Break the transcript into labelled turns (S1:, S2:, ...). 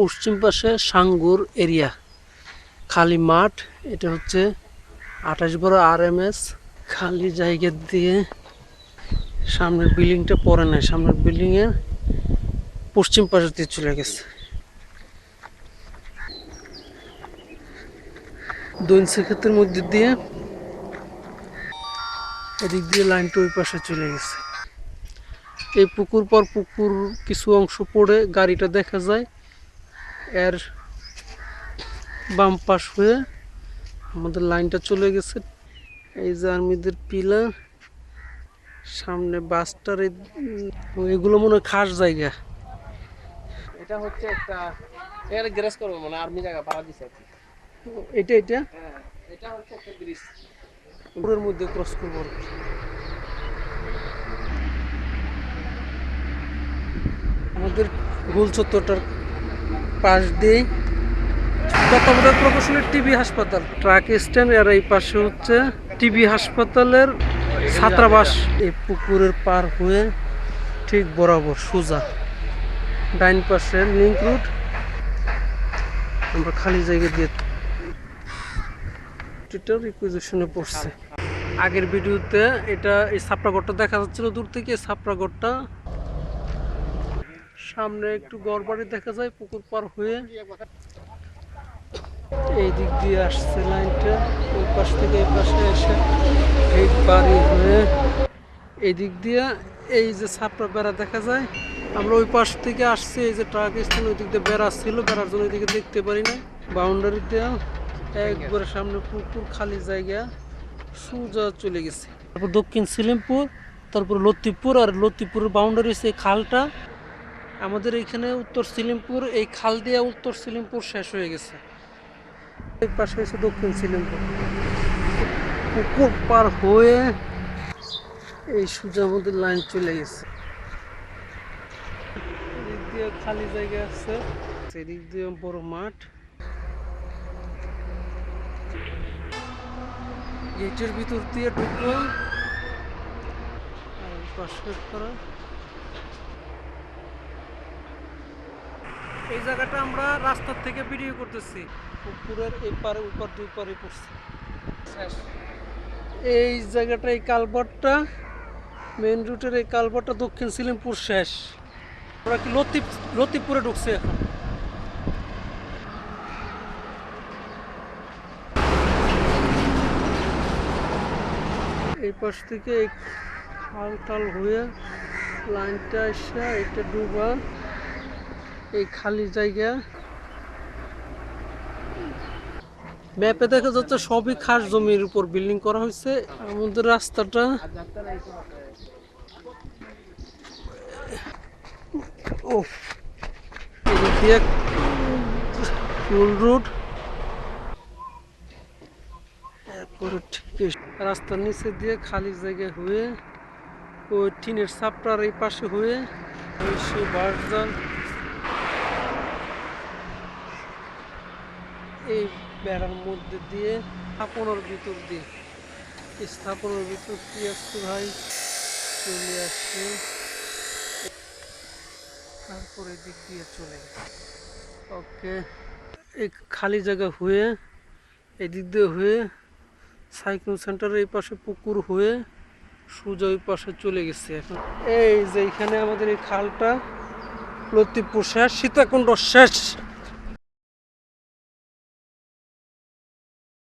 S1: পশ্চিম পাশে সাঙ্গুর এরিয়া। খালি মাঠ, এটা হচ্ছে আঠাশ বড় আর এম এস খালি জায়গা দিয়ে সামনের বিল্ডিংটা পরে নাই। সামনের বিল্ডিংয়ের পশ্চিম পাশে দিয়ে চলে গেছে। দৈন সেক্ষেত্রের মধ্যে দিয়ে এদিক দিয়ে লাইনটা ওই পাশে চলে গেছে। এই পুকুর পর পুকুর কিছু অংশ পড়ে গাড়িটা দেখা যায়। এর বাম পাশ হয়ে আমাদের লাইনটা চলে গেছে। এই যে আর্মিদের পিলার সামনে বাসটার এগুলো মনে হয় খাস জায়গা।
S2: এটা হচ্ছে একটা এখানে গ্যারেজ করব মানে আর্মি জায়গা ভাড়া দিছে
S1: এটা এটা?
S2: হ্যাঁ এটা হচ্ছে একটা ব্রিজ
S1: পুকুরের মধ্যে ক্রস করব। আমাদের গোল চত্বরটার পাশ দিয়েই তত্ত্বাবধায়ক প্রকৌশলের টিবি হাসপাতাল। ট্রাক স্ট্যান্ড, আর এই পাশে হচ্ছে টিবি হাসপাতালের ছাত্রাবাস। এই পুকুরের পার হয়ে ঠিক বরাবর সোজা ডাইন পাশে লিঙ্ক রুট আমরা খালি জায়গা দিয়ে এটা রিকুইজিশনে পড়ছে। আগের ভিডিওতে এটা এই সাপড়াগড়টা দেখা যাচ্ছিল। দূর থেকে এই সাপড়াগড়টা সামনে একটু গড়বাড়ি দেখা যায়, পুকুর পার হয়ে এই দিক দিয়ে আসছে লাইনটা। ওই পাশ থেকে এই পাশে এসে এই বাড়ি হয়ে এই দিক দিয়ে এই যে সাপড়া বেড়া দেখা যায়, আমরা ওই পাশ থেকে আসছি, এই যে ট্রাক স্থান ওই দিক দিয়ে বেড়া ছিল, বেড়ার জন্য ওইদিকে দেখতে পারি না বাউন্ডারি দেওয়া, একবারে সামনে পুকুর খালি জায়গা, সোজা চলে গেছে। তারপর দক্ষিণ সিলিমপুর, তারপর লতিপুর আর লতিপুরের বাউন্ডারি হচ্ছে খালটা। আমাদের এইখানে উত্তর সিলিমপুর, এই খাল দিয়ে উত্তর সিলিমপুর শেষ হয়ে গেছে। এই পাশে দক্ষিণ সিলিমপুর। পুকুর পার হয়ে এই সোজা আমাদের লাইন চলে গেছে। এদিক দিয়ে খালি জায়গা আছে সেদিক দিয়ে বড় মাঠ। গেটের ভিতর দিয়ে ঢুকবো। আর পাশে করা এই জায়গাটা আমরা রাস্তার থেকে ভিডিও করতেছি। পুকুরের এই পারে উপর দুই পারে পড়ছে। এই জায়গাটা এই কালভারটা মেন রুটের এই কালভারটা দক্ষিণ সিলিমপুর শেষ। ওরা কি লতিফ লতিফপুরে ঢুকছে এখন? এই পাশ থেকে এই খাল টাল হয়ে লাইনটা এসে এটা ডুবা। এই খালি জায়গা। ম্যাপে দেখা যাচ্ছে সবই খাস জমির উপর বিল্ডিং করা হয়েছে। আমাদের রাস্তাটা ফুল ঠিক রাস্তার নিচে দিয়ে খালি জায়গা হয়ে ওই টিনের সাপটার এই পাশে হয়ে ওই সে এই বেড়ার মধ্যে দিয়ে স্থাপনার ভিতর দিয়ে, স্থাপনার ভিতর দিয়ে আসছে ভাই চলে আসছে তারপরে দিক দিয়ে চলে ওকে, এই খালি জায়গা হয়ে, এদিক দিয়ে হয়ে সাইক্লোন সেন্টারের এই পাশে পুকুর হয়ে সোজা ওই পাশে চলে গেছে এখন। এই যে এখানে আমাদের এই খালটা লতিপুর শেষ, সীতাকুণ্ড শেষ।